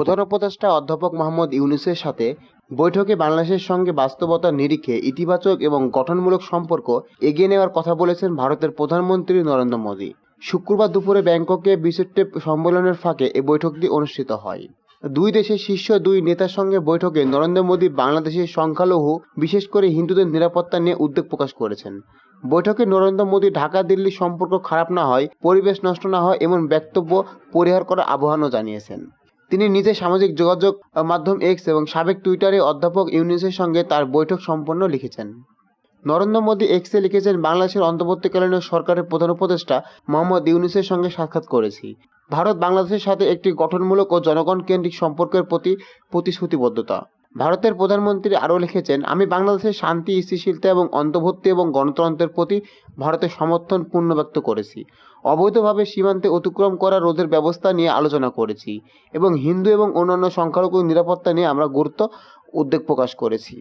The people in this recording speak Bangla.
প্রধান উপদেষ্টা অধ্যাপক মোহাম্মদ ইউনুসের সাথে বৈঠকে বাংলাদেশের সঙ্গে বাস্তবতার নিরিখে ইতিবাচক এবং গঠনমূলক সম্পর্ক এগিয়ে নেওয়ার কথা বলেছেন ভারতের প্রধানমন্ত্রী নরেন্দ্র মোদী। শুক্রবার দুপুরে ব্যাংককে বিশেট্টে সম্মেলনের ফাঁকে এই বৈঠকটি অনুষ্ঠিত হয়। দুই দেশের শীর্ষ দুই নেতার সঙ্গে বৈঠকে নরেন্দ্র মোদী বাংলাদেশের সংখ্যালঘু, বিশেষ করে হিন্দুদের নিরাপত্তা নিয়ে উদ্বেগ প্রকাশ করেছেন। বৈঠকে নরেন্দ্র মোদী ঢাকা দিল্লি সম্পর্ক খারাপ না হয়, পরিবেশ নষ্ট না হয় এমন বক্তব্য পরিহার করার আহ্বানও জানিয়েছেন। তিনি নিজে সামাজিক যোগাযোগ মাধ্যম এক্স এবং সাবেক টুইটারে অধ্যাপক ইউনিসের সঙ্গে তার বৈঠক সম্পন্ন লিখেছেন। নরেন্দ্র মোদী এক্সে লিখেছেন, বাংলাদেশের অন্তর্বর্তীকালীন সরকারের প্রধান উপদেষ্টা মোহাম্মদ ইউনিসের সঙ্গে সাক্ষাৎ করেছি। ভারত বাংলাদেশের সাথে একটি গঠনমূলক ও জনগণ কেন্দ্রিক সম্পর্কের প্রতি প্রতিশ্রুতিবদ্ধতা। ভারতের প্রধানমন্ত্রী আরও লিখেছেন, আমি বাংলাদেশের শান্তি, স্থিতিশীলতা এবং অন্তর্ভুক্তি এবং গণতন্ত্রের প্রতি ভারতের সমর্থন পূর্ণ ব্যক্ত করেছি। অবৈধভাবে সীমান্তে অতিক্রম করা রোধের ব্যবস্থা নিয়ে আলোচনা করেছি এবং হিন্দু এবং অন্যান্য সংখ্যালঘু নিরাপত্তা নিয়ে আমরা গুরুত্ব উদ্বেগ প্রকাশ করেছি।